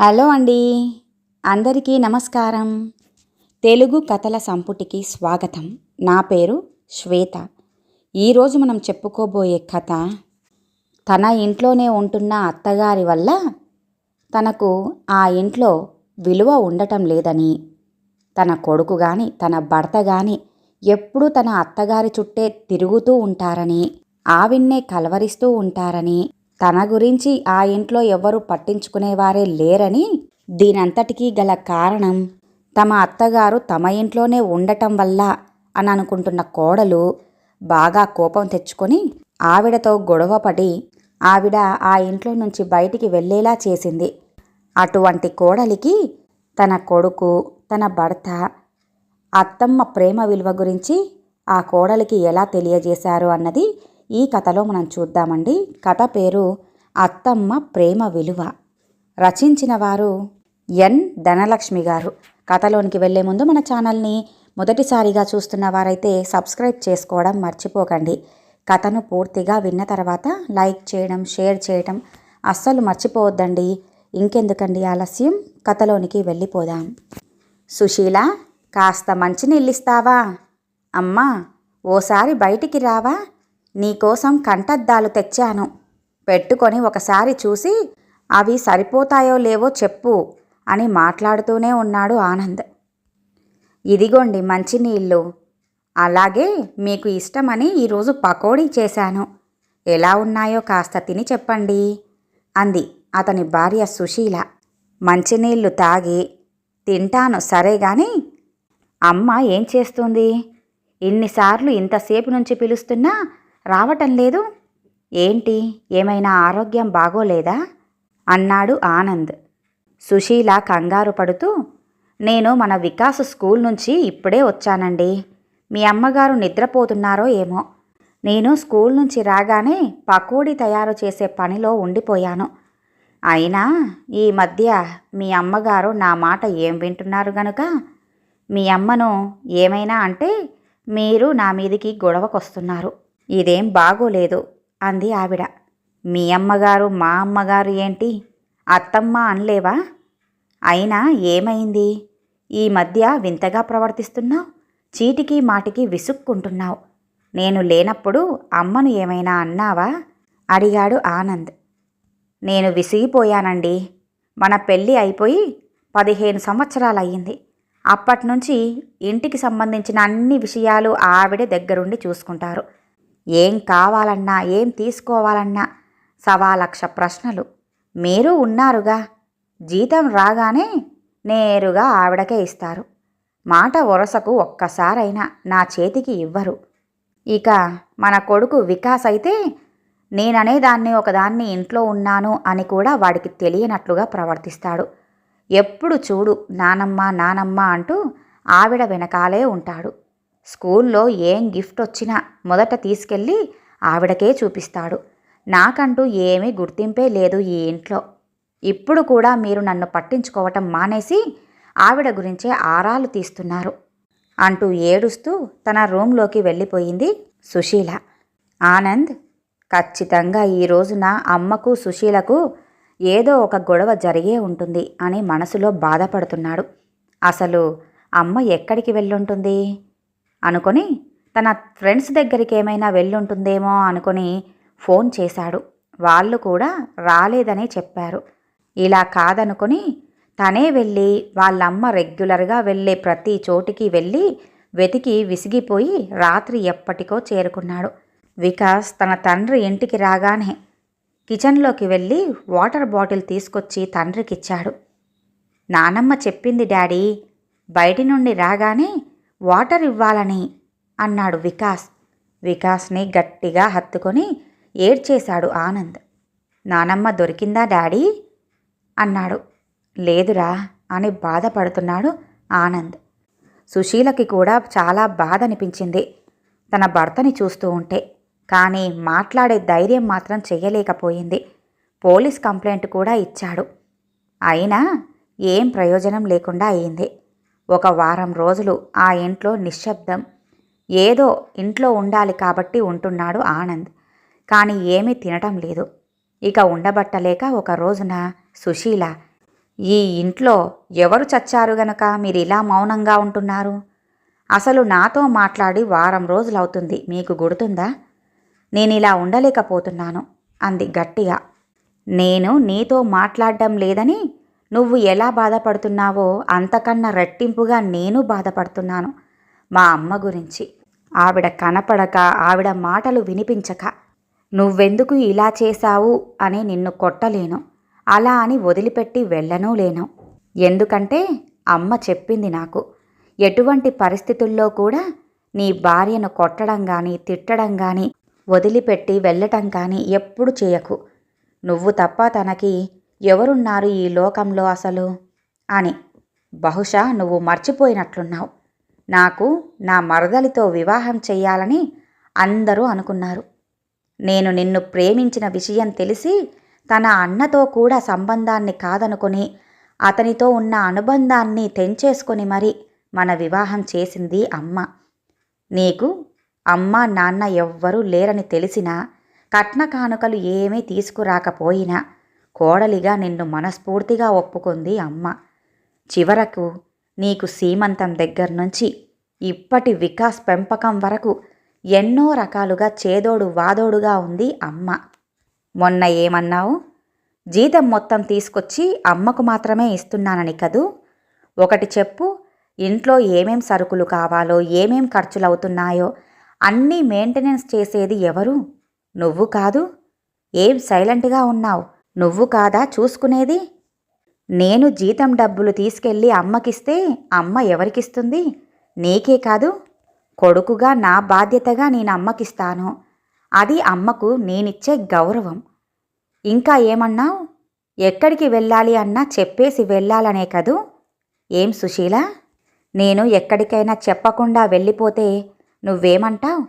Hello అండి. అందరికీ నమస్కారం. తెలుగు కథల సంపుటికి స్వాగతం. నా పేరు శ్వేత. ఈరోజు మనం చెప్పుకోబోయే కథ తన ఇంట్లోనే ఉంటున్న అత్తగారి వల్ల తనకు ఆ ఇంట్లో విలువ ఉండటం లేదని తన కొడుకు కానీ తన భర్త కానీ ఎప్పుడూ తన అత్తగారి చుట్టే తిరుగుతూ ఉంటారని ఆవిన్నే కలవరిస్తూ ఉంటారని తన గురించి ఆ ఇంట్లో ఎవ్వరూ పట్టించుకునేవారే లేరని దీనంతటికీ గల కారణం తమ అత్తగారు తమ ఇంట్లోనే ఉండటం వల్ల అని అనుకుంటున్న కోడలు బాగా కోపం తెచ్చుకొని ఆవిడతో గొడవపడి ఆవిడ ఆ ఇంట్లో నుంచి బయటికి వెళ్ళేలా చేసింది. అటువంటి కోడలికి తన కొడుకు తన భర్త అత్తమ్మ ప్రేమ విలువ గురించి ఆ కోడలికి ఎలా తెలియజేశారు అన్నది ఈ కథలో మనం చూద్దామండి. కథ పేరు అత్తమ్మ ప్రేమ విలువ. రచించిన వారు ఎన్. ధనలక్ష్మి గారు. కథలోనికి వెళ్ళే ముందు మన ఛానల్ని మొదటిసారిగా చూస్తున్న వారైతే సబ్స్క్రైబ్ చేసుకోవడం మర్చిపోకండి. కథను పూర్తిగా విన్న తర్వాత లైక్ చేయడం షేర్ చేయడం అస్సలు మర్చిపోవద్దండి. ఇంకెందుకండి ఆలస్యం? కథలోనికి వెళ్ళిపోదాం. సుశీల కాస్త మంచినీళ్ళిస్తావా? అమ్మా ఓసారి బయటికి రావా? నీకోసం కంటద్దాలు తెచ్చాను. పెట్టుకొని ఒకసారి చూసి అవి సరిపోతాయో లేవో చెప్పు అని మాట్లాడుతూనే ఉన్నాడు ఆనంద్. ఇదిగోండి మంచినీళ్ళు. అలాగే మీకు ఇష్టమని ఈరోజు పకోడీ చేశాను. ఎలా ఉన్నాయో కాస్త తిని చెప్పండి అంది అతని భార్య సుశీల. మంచినీళ్ళు తాగి తింటాను సరే గాని అమ్మ ఏం చేస్తుంది? ఇన్నిసార్లు ఇంతసేపు నుంచి పిలుస్తున్నా రావటం లేదు. ఏంటి? ఏమైనా ఆరోగ్యం బాగోలేదా? అన్నాడు ఆనంద్. సుశీల కంగారు పడుతూ నేను మన వికాస్ స్కూల్ నుంచి ఇప్పుడే వచ్చానండి. మీ అమ్మగారు నిద్రపోతున్నారో ఏమో. నేను స్కూల్ నుంచి రాగానే పకోడీ తయారు చేసే పనిలో ఉండిపోయాను. అయినా ఈ మధ్య మీ అమ్మగారు నా మాట ఏం వింటున్నారు గనుక? మీ అమ్మను ఏమైనా అంటే మీరు నా మీదికి గొడవకొస్తున్నారు. ఇదేం బాగోలేదు అంది ఆవిడ. మీ అమ్మగారు మా అమ్మగారు ఏంటి? అత్తమ్మ అనలేవా? అయినా ఏమైంది? ఈ మధ్య వింతగా ప్రవర్తిస్తున్నావు చీటికి మాటికి విసుక్కుంటున్నావు. నేను లేనప్పుడు అమ్మను ఏమైనా అన్నావా? అడిగాడు ఆనంద్. నేను విసిగిపోయానండి. మన పెళ్ళి అయిపోయి పదిహేను సంవత్సరాలయ్యింది. అప్పటినుంచి ఇంటికి సంబంధించిన అన్ని విషయాలు ఆవిడ దగ్గరుండి చూసుకుంటారు. ఏం కావాలన్నా ఏం తీసుకోవాలన్నా సవా లక్ష ప్రశ్నలు. మీరు ఉన్నారుగా. జీతం రాగానే నేరుగా ఆవిడకే ఇస్తారు. మాట వరసకు ఒక్కసారైనా నా చేతికి ఇవ్వరు. ఇక మన కొడుకు వికాస్ అయితే నేననేదాన్ని ఒకదాన్ని ఇంట్లో ఉన్నాను అని కూడా వాడికి తెలియనట్లుగా ప్రవర్తిస్తాడు. ఎప్పుడు చూడు నానమ్మ నానమ్మ అంటూ ఆవిడ వెనకాలే ఉంటాడు. స్కూల్లో ఏం గిఫ్ట్ వచ్చినా మొదట తీసుకెళ్ళి ఆవిడకే చూపిస్తాడు. నాకంటూ ఏమీ గుర్తింపే లేదు ఈ ఇంట్లో. ఇప్పుడు కూడా మీరు నన్ను పట్టించుకోవటం మానేసి ఆవిడ గురించే ఆరాలు తీస్తున్నారు అంటూ ఏడుస్తూ తన రూంలోకి వెళ్ళిపోయింది సుశీల. ఆనంద్ ఖచ్చితంగా ఈ రోజున అమ్మకు సుశీలకు ఏదో ఒక గొడవ జరిగే ఉంటుంది అని మనసులో బాధపడుతున్నాడు. అసలు అమ్మ ఎక్కడికి వెళ్ళుంటుంది? అనుకొని తన ఫ్రెండ్స్ దగ్గరికి ఏమైనా వెళ్ళుంటుందేమో అనుకొని ఫోన్ చేశాడు. వాళ్ళు కూడా రాలేదనే చెప్పారు. ఇలా కాదనుకొని తనే వెళ్ళి వాళ్ళమ్మ రెగ్యులర్గా వెళ్ళే ప్రతి చోటికి వెళ్ళి వెతికి విసిగిపోయి రాత్రి ఎప్పటికో చేరుకున్నాడు. వికాస్ తన తండ్రి ఇంటికి రాగానే కిచెన్లోకి వెళ్ళి వాటర్ బాటిల్ తీసుకొచ్చి తండ్రికిచ్చాడు. నానమ్మ చెప్పింది డాడీ బయటి నుండి రాగానే వాటర్ ఇవ్వాలని అన్నాడు వికాస్. వికాస్ని గట్టిగా హత్తుకొని ఏడ్చేశాడు ఆనంద్. నానమ్మ దొరికిందా డాడీ? అన్నాడు. లేదురా అని బాధపడుతున్నాడు ఆనంద్. సుశీలకి కూడా చాలా బాధ అనిపించింది తన భర్తని చూస్తూ ఉంటే. కానీ మాట్లాడే ధైర్యం మాత్రం చెయ్యలేకపోయింది. పోలీస్ కంప్లైంట్ కూడా ఇచ్చాడు. అయినా ఏం ప్రయోజనం లేకుండా అయింది. ఒక వారం రోజులు ఆ ఇంట్లో నిశ్శబ్దం. ఏదో ఇంట్లో ఉండాలి కాబట్టి ఉంటున్నాడు ఆనంద్. కానీ ఏమీ తినటం లేదు. ఇక ఉండబట్టలేక ఒక రోజున సుశీల ఈ ఇంట్లో ఎవరు చచ్చారు గనక మీరు ఇలా మౌనంగా ఉంటున్నారు? అసలు నాతో మాట్లాడి వారం రోజులవుతుంది మీకు గుర్తుందా? నేను ఇలా ఉండలేకపోతున్నాను అంది గట్టిగా. నేను నీతో మాట్లాడడం లేదని నువ్వు ఎలా బాధపడుతున్నావో అంతకన్నా రెట్టింపుగా నేను బాధపడుతున్నాను. మా అమ్మ గురించి. ఆవిడ కనపడక ఆవిడ మాటలు వినిపించక. నువ్వెందుకు ఇలా చేశావు అని నిన్ను కొట్టలేను. అలా అని వదిలిపెట్టి వెళ్ళనూ లేను. ఎందుకంటే అమ్మ చెప్పింది నాకు. ఎటువంటి పరిస్థితుల్లో కూడా నీ భార్యను కొట్టడం కానీ తిట్టడం కానీ వదిలిపెట్టి వెళ్ళటం కానీ ఎప్పుడు చేయకు. నువ్వు తప్ప తనకి ఎవరున్నారు ఈ లోకంలో అసలు? అని. బహుశా నువ్వు మర్చిపోయినట్లున్నావు. నాకు నా మరదలితో వివాహం చెయ్యాలని అందరూ అనుకున్నారు. నేను నిన్ను ప్రేమించిన విషయం తెలిసి తన అన్నతో కూడా సంబంధాన్ని కాదనుకొని అతనితో ఉన్న అనుబంధాన్ని తెంచేసుకొని మరి మన వివాహం చేసింది అమ్మ. నీకు అమ్మ నాన్న ఎవ్వరూ లేరని తెలిసినా కట్న కానుకలు ఏమీ తీసుకురాకపోయినా కోడలిగా నిన్ను మనస్ఫూర్తిగా ఒప్పుకుంది అమ్మ. చివరకు నీకు సీమంతం దగ్గర నుంచి ఇప్పటి వికాస్ పెంపకం వరకు ఎన్నో రకాలుగా చేదోడు వాదోడుగా ఉంది అమ్మ. మొన్న ఏమన్నావు? జీతం మొత్తం తీసుకొచ్చి అమ్మకు మాత్రమే ఇస్తున్నానని కదూ? ఒకటి చెప్పు ఇంట్లో ఏమేం సరుకులు కావాలో ఏమేం ఖర్చులవుతున్నాయో అన్నీ మెయింటెనెన్స్ చేసేది ఎవరు? నువ్వు కాదు? ఏం సైలెంట్గా ఉన్నావు? నువ్వు కాదా చూసుకునేది? నేను జీతం డబ్బులు తీసుకెళ్ళి అమ్మకిస్తే అమ్మ ఎవరికిస్తుంది? నీకే కాదు కొడుకుగా నా బాధ్యతగా నేను అమ్మకిస్తాను. అది అమ్మకు నేనిచ్చే గౌరవం. ఇంకా ఏమన్నావు? ఎక్కడికి వెళ్ళాలి అన్నా చెప్పేసి వెళ్ళాలనే కదూ? ఏం సుశీల? నేను ఎక్కడికైనా చెప్పకుండా వెళ్ళిపోతే నువ్వేమంటావు?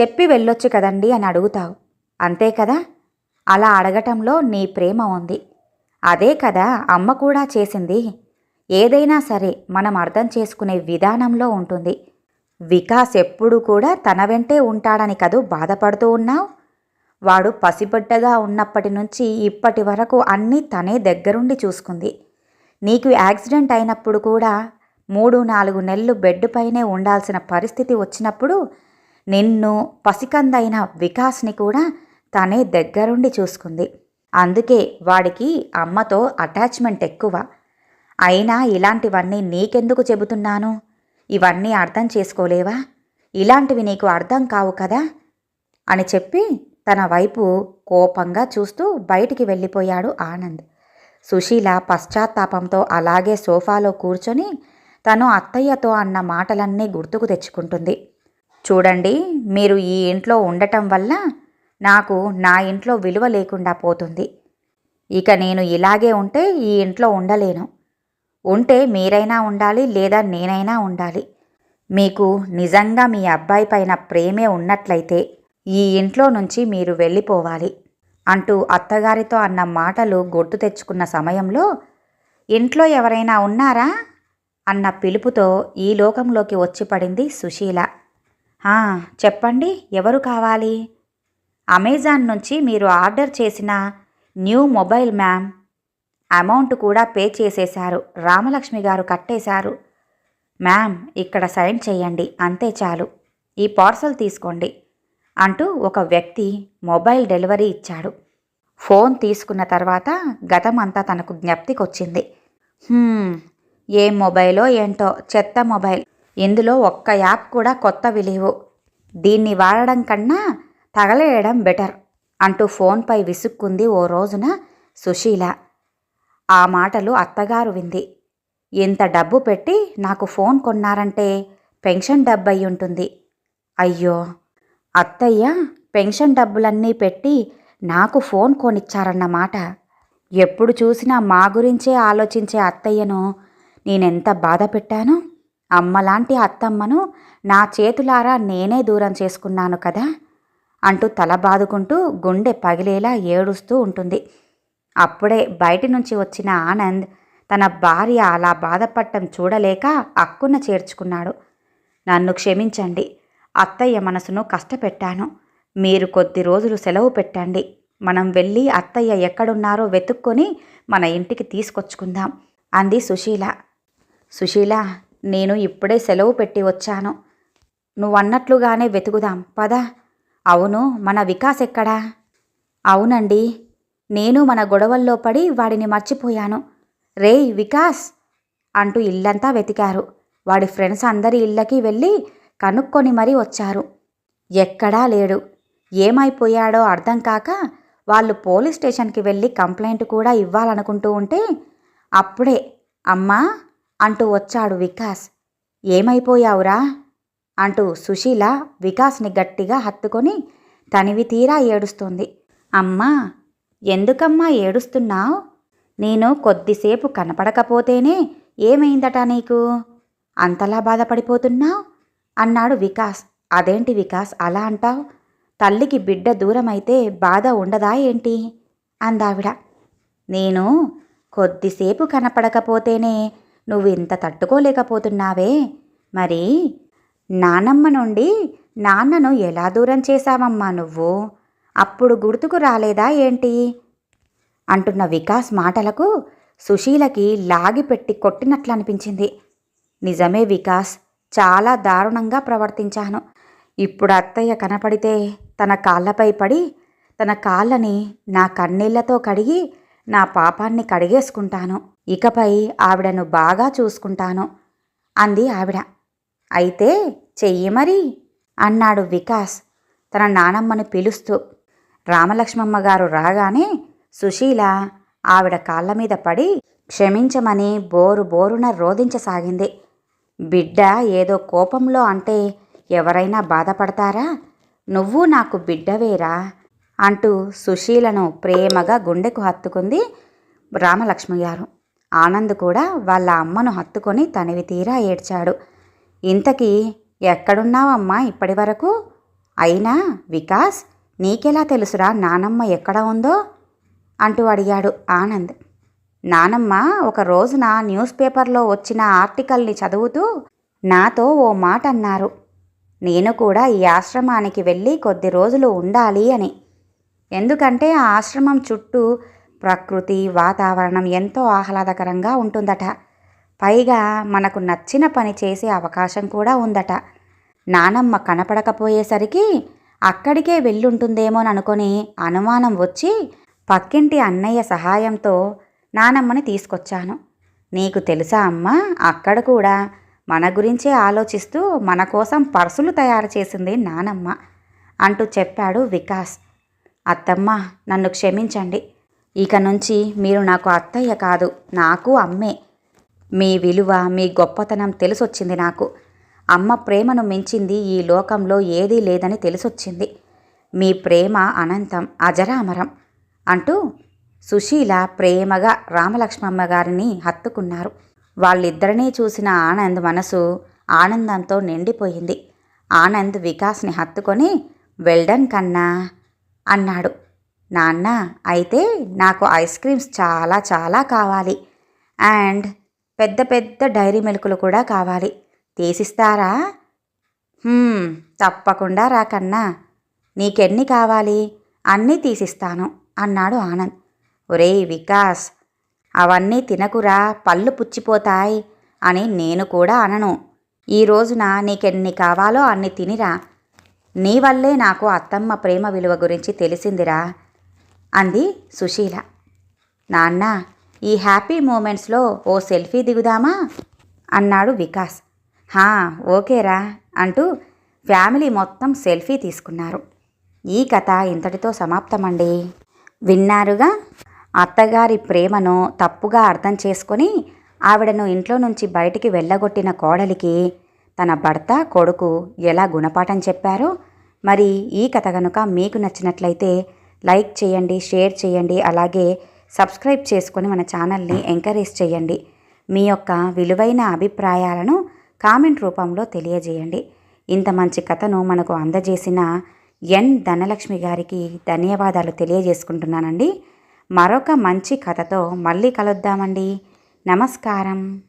చెప్పి వెళ్ళొచ్చు కదండి అని అడుగుతావు. అంతే కదా? అలా అడగటంలో నీ ప్రేమ ఉంది. అదే కదా అమ్మ కూడా చేసింది. ఏదైనా సరే మనం అర్థం చేసుకునే విధానంలో ఉంటుంది. వికాస్ ఎప్పుడు కూడా తన వెంటే ఉంటాడని కదూ బాధపడుతూ ఉన్నావు? వాడు పసిబిడ్డగా ఉన్నప్పటి నుంచి ఇప్పటి వరకు అన్నీ తనే దగ్గరుండి చూసుకుంది. నీకు యాక్సిడెంట్ అయినప్పుడు కూడా మూడు నాలుగు నెలలు బెడ్ పైనే ఉండాల్సిన పరిస్థితి వచ్చినప్పుడు నిన్ను పసికందైన వికాస్ని కూడా తనే దగ్గరుండి చూసుకుంది. అందుకే వాడికి అమ్మతో అటాచ్మెంట్ ఎక్కువ. అయినా ఇలాంటివన్నీ నీకెందుకు చెబుతున్నాను? ఇవన్నీ అర్థం చేసుకోలేవా? ఇలాంటివి నీకు అర్థం కావు కదా? అని చెప్పి తన వైపు కోపంగా చూస్తూ బయటికి వెళ్ళిపోయాడు ఆనంద్. సుశీల పశ్చాత్తాపంతో అలాగే సోఫాలో కూర్చొని తను అత్తయ్యతో అన్న మాటలన్నీ గుర్తుకు తెచ్చుకుంటుంది. చూడండి మీరు ఈ ఇంట్లో ఉండటం వల్ల నాకు నా ఇంట్లో విలువ లేకుండా పోతుంది. ఇక నేను ఇలాగే ఉంటే ఈ ఇంట్లో ఉండలేను. ఉంటే మీరైనా ఉండాలి లేదా నేనైనా ఉండాలి. మీకు నిజంగా మీ అబ్బాయి పైన ప్రేమే ఉన్నట్లయితే ఈ ఇంట్లో నుంచి మీరు వెళ్ళిపోవాలి అంటూ అత్తగారితో అన్న మాటలు గొట్టు తెచ్చుకున్న సమయంలో ఇంట్లో ఎవరైనా ఉన్నారా? అన్న పిలుపుతో ఈ లోకంలోకి వచ్చి పడింది సుశీల. చెప్పండి ఎవరు కావాలి? అమెజాన్ నుంచి మీరు ఆర్డర్ చేసిన న్యూ మొబైల్ మ్యామ్ అమౌంట్ కూడా పే చేసేశారు. రామలక్ష్మి గారు కట్టేశారు. మ్యామ్ ఇక్కడ సైన్ చేయండి. అంతే చాలు. ఈ పార్సల్ తీసుకోండి అంటూ ఒక వ్యక్తి మొబైల్ డెలివరీ ఇచ్చాడు. ఫోన్ తీసుకున్న తర్వాత గతమంతా తనకు జ్ఞప్తికొచ్చింది. ఏం మొబైలో ఏంటో చెత్త మొబైల్. ఇందులో ఒక్క యాప్ కూడా కొత్తవి లేవు. దీన్ని వాడడం కన్నా తగలేయడం బెటర్ అంటూ ఫోన్పై విసుక్కుంది ఓ రోజున సుశీల. ఆ మాటలు అత్తగారు వింది. ఇంత డబ్బు పెట్టి నాకు ఫోన్ కొన్నారంటే పెన్షన్ డబ్బు అయి ఉంటుంది. అయ్యో! అత్తయ్య పెన్షన్ డబ్బులన్నీ పెట్టి నాకు ఫోన్ కొనిచ్చారన్నమాట ఎప్పుడు చూసినా మా గురించే ఆలోచించే అత్తయ్యను నేనెంత బాధ పెట్టాను? అమ్మలాంటి అత్తమ్మను నా చేతులారా నేనే దూరం చేసుకున్నాను కదా? అంటూ తల బాదుకుంటూ గుండె పగిలేలా ఏడుస్తూ ఉంటుంది. అప్పుడే బయటి నుంచి వచ్చిన ఆనంద్ తన భార్య అలా బాధపడటం చూడలేక అక్కున చేర్చుకున్నాడు. నన్ను క్షమించండి. అత్తయ్య మనసును కష్టపెట్టాను. మీరు కొద్ది రోజులు సెలవు పెట్టండి. మనం వెళ్ళి అత్తయ్య ఎక్కడున్నారో వెతుక్కొని మన ఇంటికి తీసుకొచ్చుకుందాం అంది సుశీల. సుశీల నేను ఇప్పుడే సెలవు పెట్టి వచ్చాను. నువ్వన్నట్లుగానే వెతుకుదాం. పద. అవును మన వికాస్ ఎక్కడా? అవునండి. నేను మన గొడవల్లో పడి వాడిని మర్చిపోయాను. రేయ్ వికాస్! అంటూ ఇల్లంతా వెతికారు. వాడి ఫ్రెండ్స్ అందరి ఇళ్ళకి వెళ్ళి కనుక్కొని మరీ వచ్చారు. ఎక్కడా లేడు. ఏమైపోయాడో అర్థం కాక వాళ్ళు పోలీస్ స్టేషన్కి వెళ్ళి కంప్లైంట్ కూడా ఇవ్వాలనుకుంటూ ఉంటే అప్పుడే అమ్మా! అంటూ వచ్చాడు వికాస్. ఏమైపోయావురా? అంటూ సుశీల వికాస్ని గట్టిగా హత్తుకొని తనివి తీరా ఏడుస్తుంది. అమ్మా ఎందుకమ్మా ఏడుస్తున్నావు? నేను కొద్దిసేపు కనపడకపోతేనే ఏమైందట నీకు? అంతలా బాధపడిపోతున్నావు? అన్నాడు వికాస్. అదేంటి వికాస్ అలా అంటావు? తల్లికి బిడ్డ దూరమైతే బాధ ఉండదా ఏంటి? అందావిడ. నేను కొద్దిసేపు కనపడకపోతేనే నువ్వు ఇంత తట్టుకోలేకపోతున్నావే. మరి నానమ్మ నుండి నాన్నను ఎలా దూరం చేశావమ్మా నువ్వు? అప్పుడు గుర్తుకు రాలేదా ఏంటి? అంటున్న వికాస్ మాటలకు సుశీలకి లాగిపెట్టి కొట్టినట్లు అనిపించింది నిజమే వికాస్ చాలా దారుణంగా ప్రవర్తించాను. ఇప్పుడు అత్తయ్య కనపడితే తన కాళ్ళపై పడి తన కాళ్ళని నా కన్నీళ్ళతో కడిగి నా పాపాన్ని కడిగేసుకుంటాను. ఇకపై ఆవిడను బాగా చూసుకుంటాను అంది ఆవిడ. అయితే చెయ్యి మరి అన్నాడు వికాస్. తన నానమ్మని పిలుస్తూ. రామలక్ష్మమ్మ గారు రాగానే సుశీల ఆవిడ కాళ్ళ మీద పడి క్షమించమని బోరు బోరున రోధించసాగింది. బిడ్డ ఏదో కోపంలో అంటే ఎవరైనా బాధపడతారా? నువ్వు నాకు బిడ్డవేరా? అంటూ సుశీలను ప్రేమగా గుండెకు హత్తుకుంది రామలక్ష్మి గారు ఆనంద్ కూడా వాళ్ళ అమ్మను హత్తుకొని తనివి తీరా ఏడ్చాడు. ఇంతకీ ఎక్కడున్నావమ్మా ఇప్పటి వరకు? అయినా వికాస్ నీకెలా తెలుసురా నానమ్మ ఎక్కడ ఉందో? అంటూ అడిగాడు ఆనంద్. నానమ్మ ఒక రోజున న్యూస్ పేపర్లో వచ్చిన ఆర్టికల్ని చదువుతూ నాతో ఓ మాట అన్నారు. నేను కూడా ఈ ఆశ్రమానికి వెళ్ళి కొద్ది రోజులు ఉండాలి అని. ఎందుకంటే ఆ ఆశ్రమం చుట్టూ ప్రకృతి వాతావరణం ఎంతో ఆహ్లాదకరంగా ఉంటుందట. పైగా మనకు నచ్చిన పని చేసే అవకాశం కూడా ఉందట. నానమ్మ కనపడకపోయేసరికి అక్కడికే వెళ్ళుంటుందేమోననుకొని అనుమానం వచ్చి పక్కింటి అన్నయ్య సహాయంతో నానమ్మని తీసుకొచ్చాను. నీకు తెలుసా అమ్మా అక్కడ కూడా మన గురించే ఆలోచిస్తూ మన కోసం పర్సులు తయారు చేసింది నానమ్మ అంటూ చెప్పాడు వికాస్. అత్తమ్మ నన్ను క్షమించండి. ఇక నుంచి మీరు నాకు అత్తయ్య కాదు నాకు అమ్మే. మీ విలువ మీ గొప్పతనం తెలిసొచ్చింది నాకు. అమ్మ ప్రేమను మించింది ఈ లోకంలో ఏదీ లేదని తెలిసొచ్చింది. మీ ప్రేమ అనంతం అజరామరం అంటూ సుశీల ప్రేమగా రామలక్ష్మమ్మ గారిని హత్తుకున్నారు. వాళ్ళిద్దరినీ చూసిన ఆనంద్ మనసు ఆనందంతో నిండిపోయింది. ఆనంద్ వికాస్ని హత్తుకొని వెల్డన్ కన్నా అన్నాడు. నాన్న అయితే నాకు ఐస్ క్రీమ్స్ చాలా చాలా కావాలి. అండ్ పెద్ద పెద్ద డైరీ మిల్కులు కూడా కావాలి. తీసిస్తారా? తప్పకుండా తప్పకుండా రాకన్నా నీకెన్ని కావాలి? అన్నీ తీసిస్తాను అన్నాడు ఆనంద్. ఒరేయ్ వికాస్ అవన్నీ తినకురా పళ్ళు పుచ్చిపోతాయి అని నేను కూడా అనను. ఈ రోజున నీకెన్ని కావాలో అన్ని తినిరా. నీ వల్లే నాకు అత్తమ్మ ప్రేమ విలువ గురించి తెలిసిందిరా అంది సుశీల. నాన్న ఈ హ్యాపీ మూమెంట్స్లో ఓ సెల్ఫీ దిగుదామా? అన్నాడు వికాస్. హా ఓకేరా అంటూ ఫ్యామిలీ మొత్తం సెల్ఫీ తీసుకున్నారు. ఈ కథ ఇంతటితో సమాప్తమండి. విన్నారుగా? అత్తగారి ప్రేమను తప్పుగా అర్థం చేసుకొని ఆవిడను ఇంట్లో నుంచి బయటికి వెళ్ళగొట్టిన కోడలికి తన భర్త కొడుకు ఎలా గుణపాఠం చెప్పారో మరి ఈ కథ కనుక మీకు నచ్చినట్లయితే లైక్ చేయండి షేర్ చేయండి అలాగే సబ్స్క్రైబ్ చేసుకొని మన ఛానల్ని ఎంకరేజ్ చేయండి. మీ యొక్క విలువైన అభిప్రాయాలను కామెంట్ రూపంలో తెలియజేయండి. ఇంత మంచి కథను మనకు అందజేసిన ఎన్ ధనలక్ష్మి గారికి ధన్యవాదాలు తెలియజేసుకుంటున్నానండి. మరొక మంచి కథతో మళ్ళీ కలుద్దామండి. నమస్కారం.